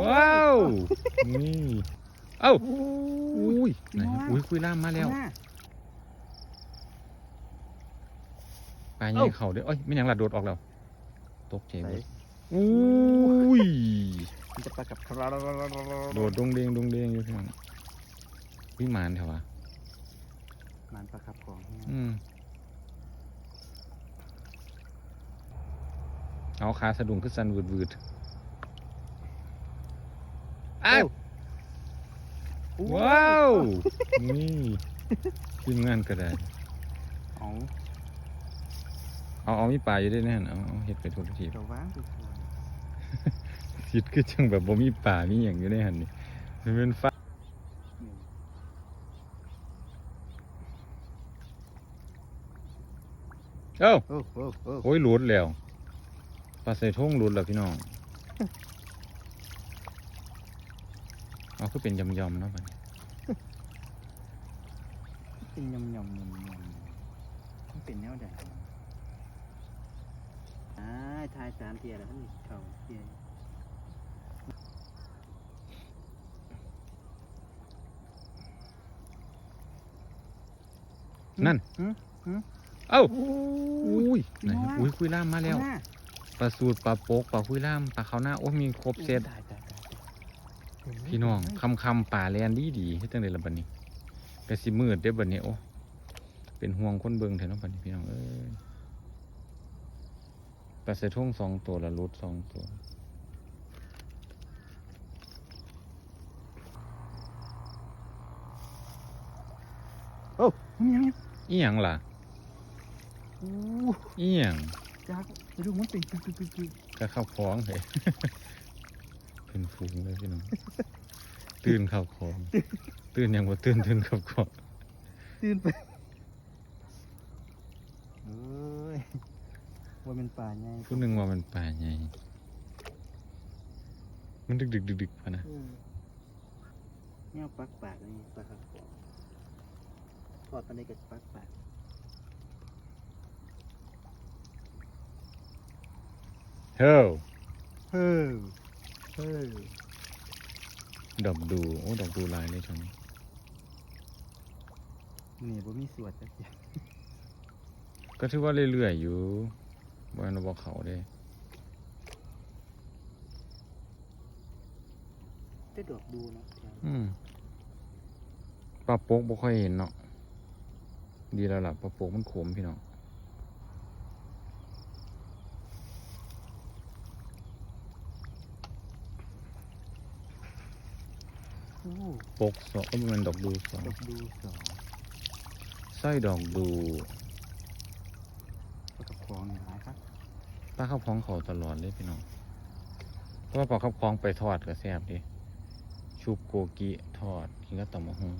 ว้าวนี่เอ้าอู้อุ้ยไหนน้อยอุ้ยคุยล่ามมาแล้วข้งหน้ปลาใหญ่เข่าเด้อเอ้ยไม่หยังหลัดโดดออกแล้ว ตกใจไหนเว้ยอุ้ยมันจะปลากับคราโดดดงเดงดงเดงอยู่ที่นั่นวิมานเถอะวะมันปลาครับของอืมเอาขาสะดุ้งขึ้นสันวืดวืด อ้าวอู้ว้าวนี่ทีมงานก็ได้เอาเอาเอามีปลาอยู่ด้วยแน่นเอาเอาเห็ดไปทุกทีเดี๋ยวว่างไปก่อนคิดคือจังแบบบ่มีป่ามีอย่างอยู่ในหันนี่มันเป็นฟ้าอืมเอ้าโอ้โอ้โอ้โอ้ยหลุดแล้วปลาใส่ทุ่งหลุดแล้วพี่น้อง เอาคือเป็นยำยำๆเนาะบัดนี้เป็นยำยำยำยำมันเป็นแนวใดอ่าทายสามเทียแล้วนี่เขาเทียนั่นหืมหืม เอ้าอู้อุ้ยไหนน้อยอุ้ยคุยล่ามมาแล้วข้งหน้ปลาสูตรปลาโปกปลาคุยล่ามปลาเขาวหน้าโอ้ยมีครบเซต ตายตายตายตายเห็ไหม พี่น้องเห็ไหมคำคำๆป่าแลนดีดีๆเฮ็ดจังไดล่ะบัดนี้ก็สิมืดเด้อบัดนี้โอ้เป็นห่วงคนเบิ่งแท้เนาะบัดนี้พี่น้องเอ้ยปลาใส่ทุ่งสองตัวละหลุดสองตัวโอ้มันยังยังอีหยังล่ะอู้อีหยังจักไปดูมันเป็นตึกตึกตึกตึกก็เข้าคล้องเลย เป็นฟูงเลยพี่น้อง ตื่นเข้าคล้อง ตื่นยังบ่ตื่นตื่นเข้าคล้องตื่นไปเอ้ยว่าเป็นป่าไงผู้หนึ่งว่ามันป่าใหญ่มันดึกดึกดึกดึกพะนะเออเนี่ยปักปากนี่ปลาครับของทอดตอนนี้ก็ปักปากเฮ้ยเฮ้ย เฮ้ยดอกดูโอ้ดอกดูลายเลยตรงนี้นี่บ่มีสวดจักอย่างก็ถือว่าเรื่อยๆอยู่บ่แม่นว่าบ่เขาเด้ได้ดอกดูเนาะอืมปลาโปกบ่ค่อยเห็นเนาะดีแล้วล่ะปลาโปกมันขมพี่น้อง โอ้ โปกสองก็มันดอกดูสองดอกดูสองสร้อยดอกดูปลากับของนี่หลายครับปลาข้าวพองเขาตลอดเลยพี่น้องเพราะว่าปลาข้าวพองไปทอดก็แซ่บดิชุบโกกิทอดกินก็ตำมะฮุง